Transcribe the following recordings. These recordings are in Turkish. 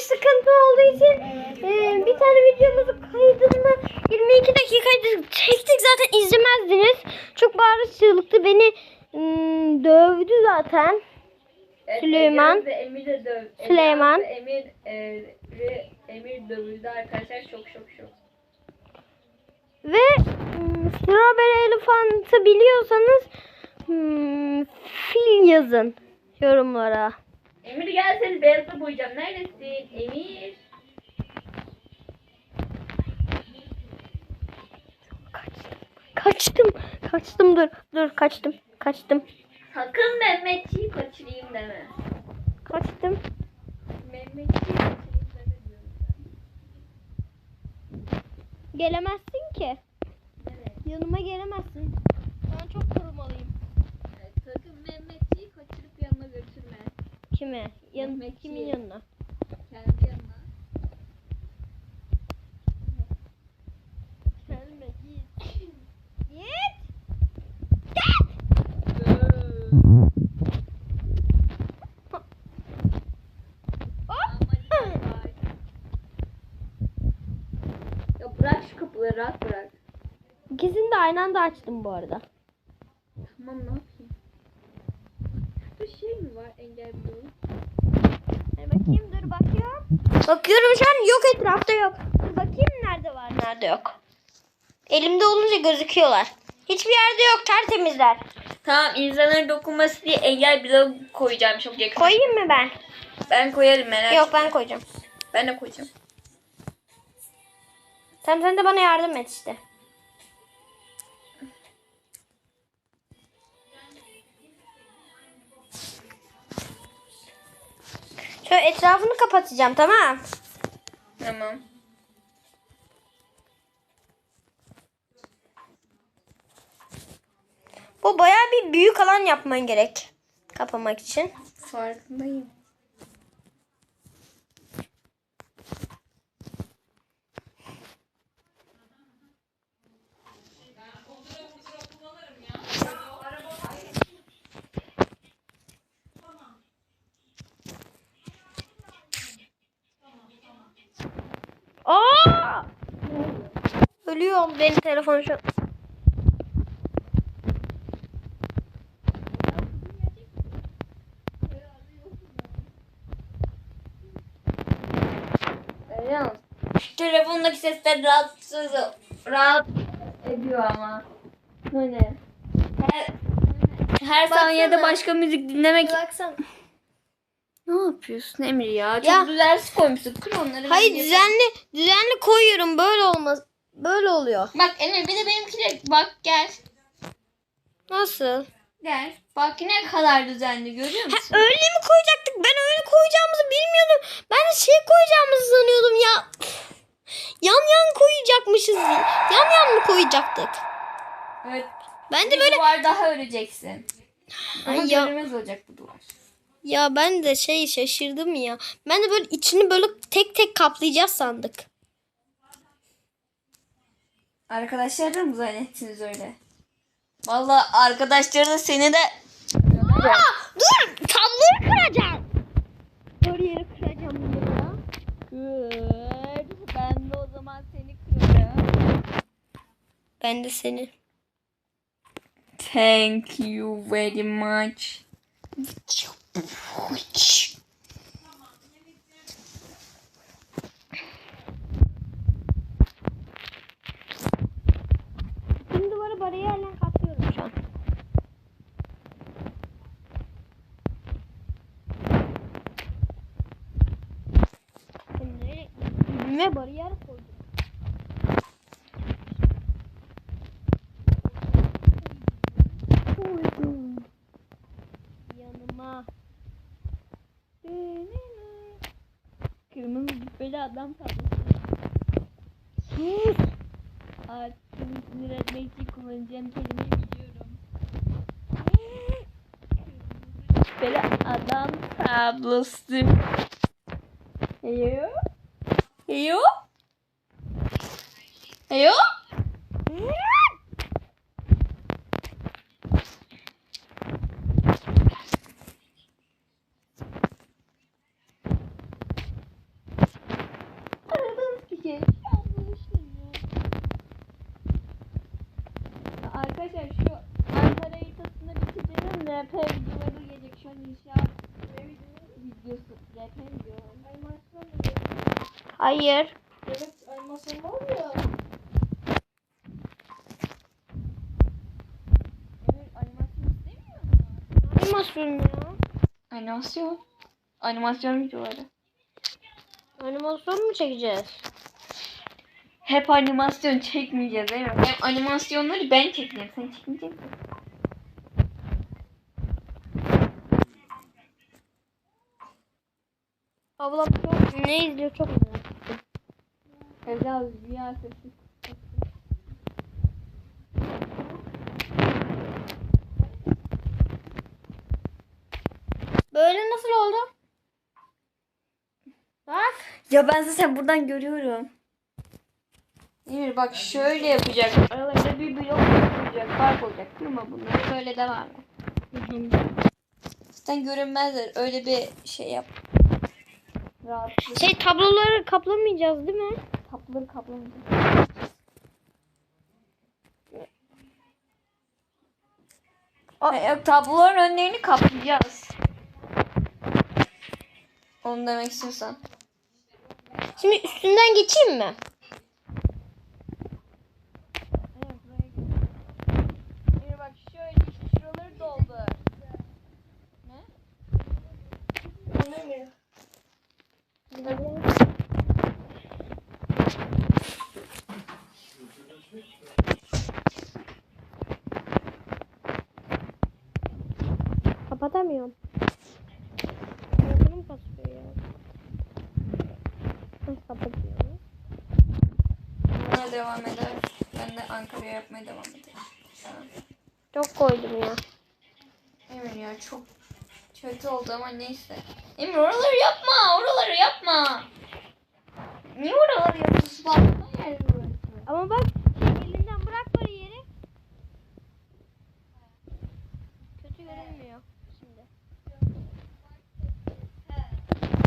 bir sıkıntı olduğu için e, bir tane videomuzu kaydını 22 dakikaydı çektik zaten izlemezdiniz. Çok bağırış çığlıktı beni mm, dövdü zaten. Evet, Süleyman. Emir de döv. Süleyman. Emir, e, Emir dövüldü arkadaşlar. Şok şok şok. Ve mm, Strawberry Elephant'ı biliyorsanız mm, fil yazın yorumlara. Emir gel seni beyazla boyayacağım. Neredesin? Emir. Kaçtım. Kaçtım dur. Dur kaçtım. Kaçtım. Sakın Mehmetçiyi kaçırayım deme. Kaçtım. Mehmetçiyi kaçırayım deme diyorum. Gelemezsin ki. Evet. Yanıma gelemezsin. Ben çok korumalıyım. evet. Sakın Mehmetçiyi kaçırıp yanına götürme. Kime? Yan Mehmetçi. kimin yanına? Kendi yanına. Gelme git. Git. Ya bırak şu kapıları rahat bırak. İkisini de aynı anda açtım bu arada. Tamam ne yapayım? Şurada şey mi var engel bloğu? Hadi bakayım dur bakıyorum. Bakıyorum şu an yok etrafta yok. Dur bakayım nerede var nerede yok. Elimde olunca gözüküyorlar. Hiçbir yerde yok tertemizler. Tamam insanların dokunması diye engel bloğu koyacağım çok yakın. Koyayım mı ben? Ben koyarım merak Yok ben koyacağım. Ben de koyacağım. Sen, sen de bana yardım et işte. Şöyle etrafını kapatacağım tamam. Tamam. Bu bayağı bir büyük alan yapman gerek. Kapamak için. Farkındayım. Aa! Ölüyorum benim telefon şu. Telefondaki sesler rahatsız rahat ediyor ama. Hani her, her saniyede başka müzik dinlemek. Baksana. Ne yapıyorsun Emir ya? Çok Ya. düzensiz koymuşsun. Kır onları. Hayır ben yapayım. düzenli düzenli koyuyorum böyle olmaz. Böyle oluyor. Bak Emir bir de benimkine bak gel. Nasıl? Gel. Bak ne kadar düzenli görüyor musun? Öyle mi koyacaktık? Ben öyle koyacağımızı bilmiyordum. Ben de şey koyacağımızı sanıyordum ya. Yan yan koyacakmışız. Yan yan mı koyacaktık? Evet. Ben de Bir böyle duvar daha öreceksin. Ama Ay ya. olacak bu duvar. Ya ben de şey şaşırdım ya. Ben de böyle içini böyle tek tek kaplayacağız sandık. Arkadaşlar da mı zannettiniz öyle? Vallahi arkadaşları da seni de Aa, dur tabloyu kıracağım. Doğru yeri kıracağım ya. Kır. Ben de o zaman seni kırarım. Ben de seni. Thank you very much. Tüm duvarı bariyerle kaplıyorum şu an. Dibime bariyer koydum. Koydum. Yanıma. Kırmızı cübbeli adam tablosu. Sus. Artık sinir etmek için kullanacağım kelimeyi biliyorum. Cübbeli adam tablosu. Heyo. Heyo. Heyo. ki. Arkadaşlar şu Ankara haritasını bitirdim. RP videoları gelecek. Şu an inşaat videosu. RP videoları. Animasyon mu? Hayır. Evet animasyon var ya. Animasyon istemiyor musun? Animasyon ya. Animasyon. Animasyon videoları. Animasyon mu çekeceğiz? Hep animasyon çekmeyeceğiz değil mi? Hem animasyonları ben çekeceğim. Sen çekmeyecek misin? Ablam çok ne izliyor çok merak Evde rüya sesi. Böyle nasıl oldu? Bak. Ya ben zaten buradan görüyorum. Emir bak şöyle yapacak. Aralarında bir blok olacak. Fark olacak. Kırma bunları. Böyle devam et. Zaten görünmezler. Öyle bir şey yap. Rahatlık. Şey tabloları kaplamayacağız değil mi? Kapları kaplamayacak. Aa, yok tabloların önlerini kaplayacağız. Onu demek istiyorsan. Şimdi üstünden geçeyim mi? Bir bak şöyle işte şuraları doldur. Ne? Anlamıyor. Kapatamıyorum. Telefonum kasıyor ya. Heh, Kapatıyorum. Devam eder. Ben de Ankara'ya yapmaya devam ederim. Tamam. Çok koydum ya. Emir ya çok kötü oldu ama neyse. Emir oraları yapma, oraları yapma. Niye oraları yapıyorsun? Bakma yer burası. Ama bak şey, elinden bırak bariyeri. Kötü görünmüyor şimdi.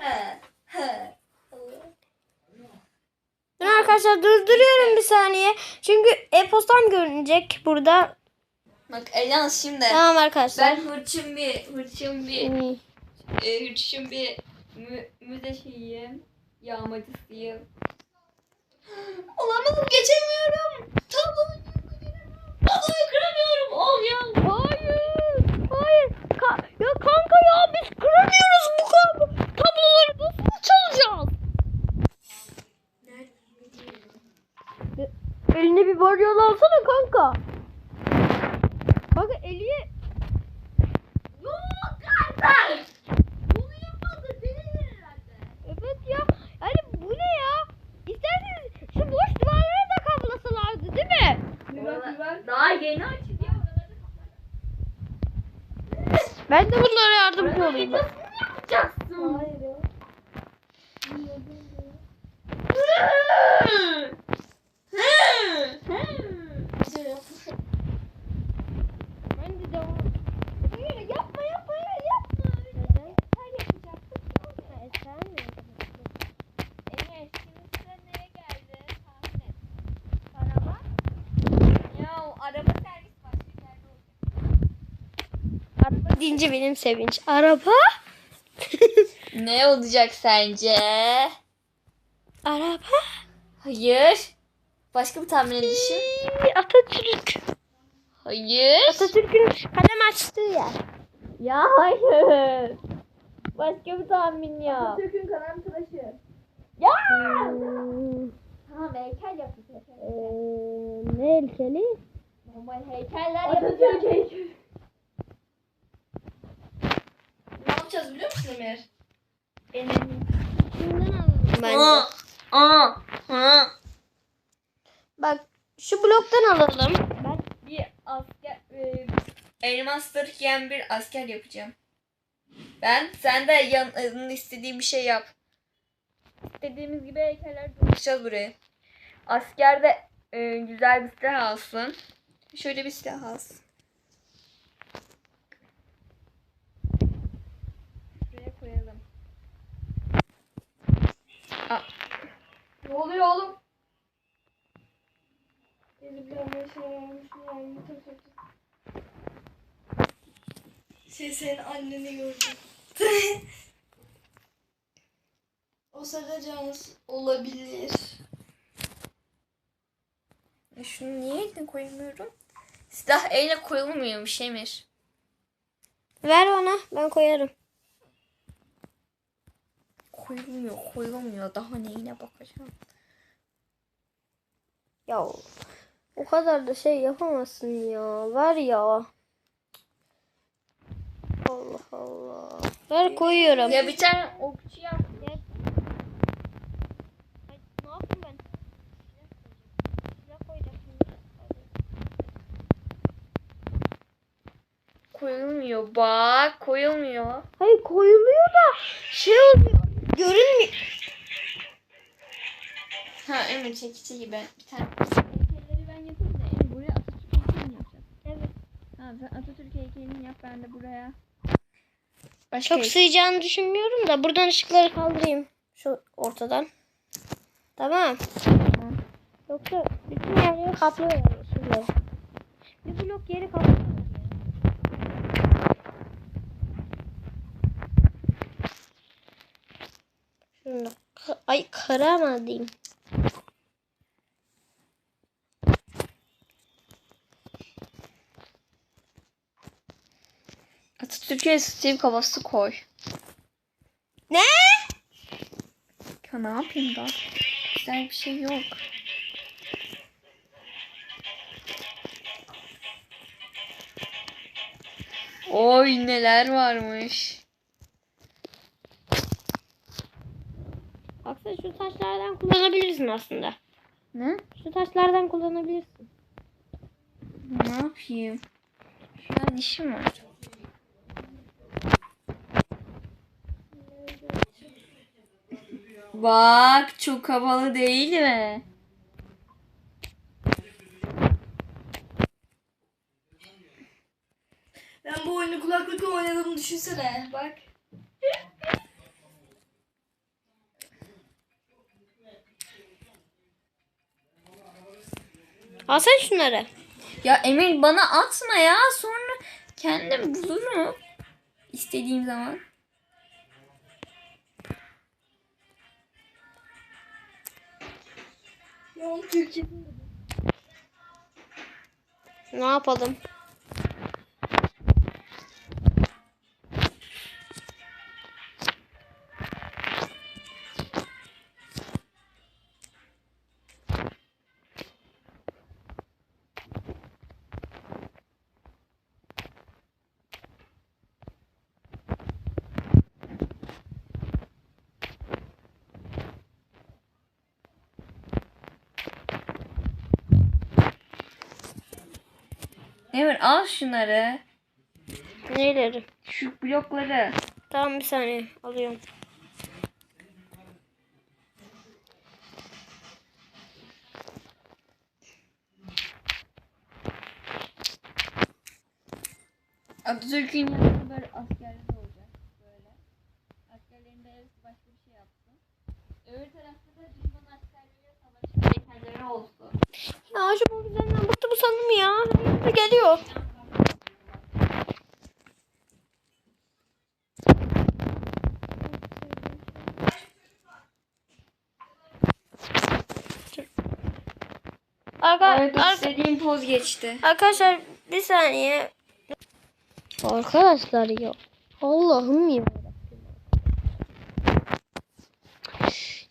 He, he. Dur arkadaşlar durduruyorum bir saniye. Çünkü e-postam görünecek burada. Bak Elans şimdi. Tamam arkadaşlar. Ben hırçın bir, hırçın bir, Hmm. e, hırçın bir mü, müze şeyiyim. Yağmacısıyım. Olamaz geçemiyorum. Tabloyu Tabloyu kıramıyorum. Ol ya. Hayır. Hayır. Ka- ya kanka ya biz kıramıyoruz bu kab- tabloları. Nasıl çalacağız? E- Eline bir baryon alsana kanka. Kanka Eli'ye... Yok artık. Bunu yapmadı. Deli herhalde. Evet ya. Yani bu ne ya? İsterseniz şu boş duvarları da kablasalardı değil mi? Daha yeni açıldı ya oraları. Ben de bunlara yardımcı olayım. Nasıl yapacaksın? Hayır ya. Güzel ya. Ben de devam. Hayır yapma yapma ya yapma. Neden? Sen yapacaksın. Ha, sen mi yapacaksın? Emir şimdi sıra neye geldi? Tahmin et. Araba? Ya araba servis başka yerde olacak. Deyince benim sevinç. Araba? Ne olacak sence? Araba? Hayır. Başka bir tahmin düşün. Atatürk. Hayır. Atatürk'ün kalem açtığı yer. Ya hayır. Başka bir tahmin ya. Türk'ün kalem tıraşı. Ya. Hmm, Tamam heykel yaptık. eee, ne heykeli? Normal heykeller Atatürk heykeli. Musun Emir? Kimden alalım bence? Aa, aa, aa. Bak şu bloktan alalım. Ben bir asker, e, elmastır giyen bir asker yapacağım. Ben, sen de yan, istediğin bir şey yap. İstediğimiz gibi heykeller yapacağız buraya. Asker de e, güzel bir silah alsın. Şöyle bir silah alsın. Ne oluyor oğlum? Şey senin anneni gördüm. o sırada olabilir. E şunu niye eline koyamıyorum? Silah eline koyulmuyormuş Emir. Ver ona ben koyarım. Koyulmuyor, koyulmuyor. Daha neyine bakacağım. Ya o kadar da şey yapamazsın ya. Ver ya. Allah Allah. Ver koyuyorum. Ya bir tane okçu yap. Ne yapayım ben? Silah koyacaktım. Koyulmuyor. Bak koyulmuyor. Hayır koyuluyor da şey. Görünmüyor. Ha Emir çekici gibi. Bir tane. Heykelleri ben yapayım da Emir buraya Atatürk heykelini yapacağız. Evet. Ha sen Atatürk heykelini yap ben de buraya. Başka Çok sığacağını düşünmüyorum da buradan ışıkları kaldırayım. Şu ortadan. Tamam. Tamam. Yoksa bütün yerleri kaplıyor. Bir blok yeri kaplıyor. Şunu da ay karamadım. Atatürk'e Steve kafası koy. Ne? Ya ne yapayım da? Güzel bir şey yok. Oy neler varmış. Baksana şu taşlardan kullanabilirsin aslında. Ne? Şu taşlardan kullanabilirsin. Ne yapayım? Şu an işim var. Bak çok havalı değil mi? Ben bu oyunu kulaklıkla oynadığımı düşünsene. Bak. Al sen şunları. Ya Emir bana atma ya sonra kendim bulurum. İstediğim zaman. Ne yapalım? Emir al şunları. Neyleri? Şu blokları. Tamam bir saniye alıyorum. Atatürk'ün yanında böyle askerler olacak. Böyle. Askerlerin de hepsi başka bir şey yapsın. Öbür tarafta da düşman askerleriyle savaşın heykelleri olsun. Ya şu mobilyadan bıktı bu sanırım ya. Hadi Geliyor. Arka, Evet arka, istediğim poz geçti. arkadaşlar bir saniye. Arkadaşlar ya. Allah'ım ya.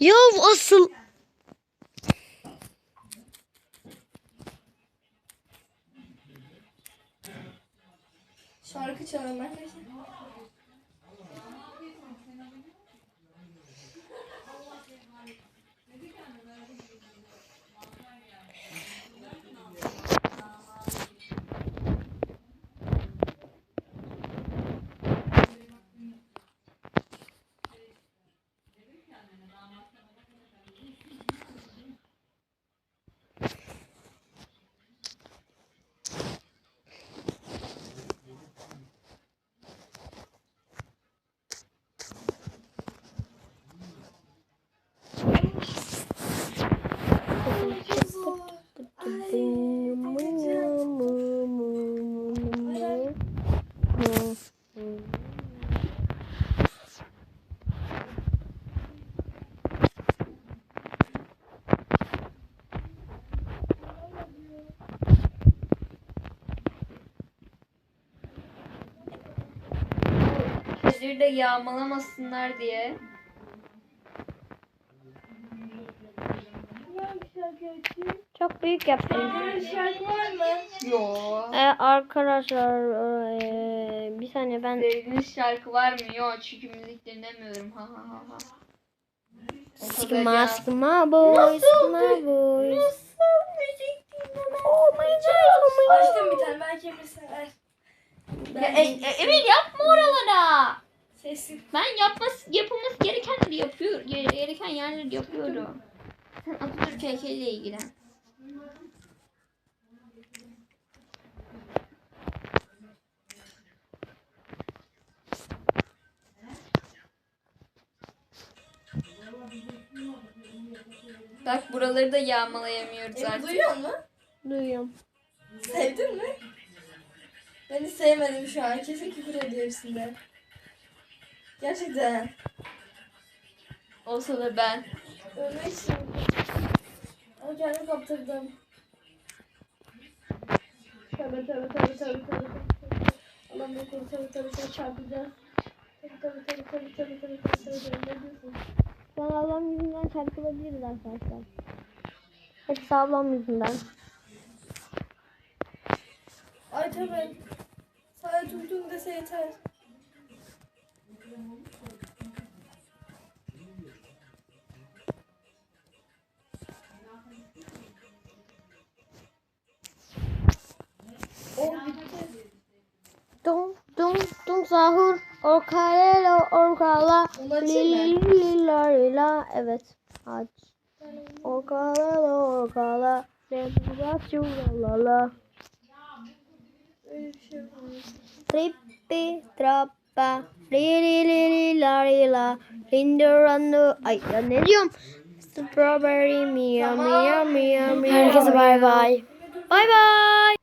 Ya asıl Şarkı çalıyorum arkadaşlar. Da yağmalamasınlar diye. Çok büyük yaptım. Bir şarkı var mı? Yo. Ee, arkadaşlar ee, bir saniye ben Sevdiğiniz şarkı var mı? Yok çünkü müzik dinlemiyorum. Ha ha ha ha. Sıkma sıkma boy sıkma boy. Oh my god oh my god. Açtım bir tane belki Emir sever. Ya, e, e, Emir yapma oralara. Sessiz. Ben yapması, yapılması gerekenleri yapıyor, gere- gereken yerleri yapıyorum. Sen Atatürk heykeliyle ilgilen. Bak buraları da yağmalayamıyoruz Emir artık. duyuyor musun? Duyuyorum. Sevdin mi? Ben hiç sevmedim şu an. Kesin küfür ediyor hepsinde. Gerçekten. Olsa da ben. Ölmek istiyorum. Ama kendimi kaptırdım. Tövbe tövbe tövbe tövbe tövbe. Allah'ım ne koru tövbe tövbe tövbe çarpacağız. Tövbe tövbe tövbe tövbe tövbe tövbe tövbe tövbe tövbe ne diyorsun? An ablam yüzünden çarpılabiliriz arkadaşlar. Hepsi ablam yüzünden. Ay tövbe. Sadece durdum dese yeter. Dum dum dum sahur orkalelo orkala lilila evet aç. Orkalelo orkala lembacu la la Trippi trap bir şey var. Trippi trappa Lili lili la. Lila Rindurandu Ay ya ne diyorum? Strawberry mia mia mia mia Herkese bay bay. Bay bay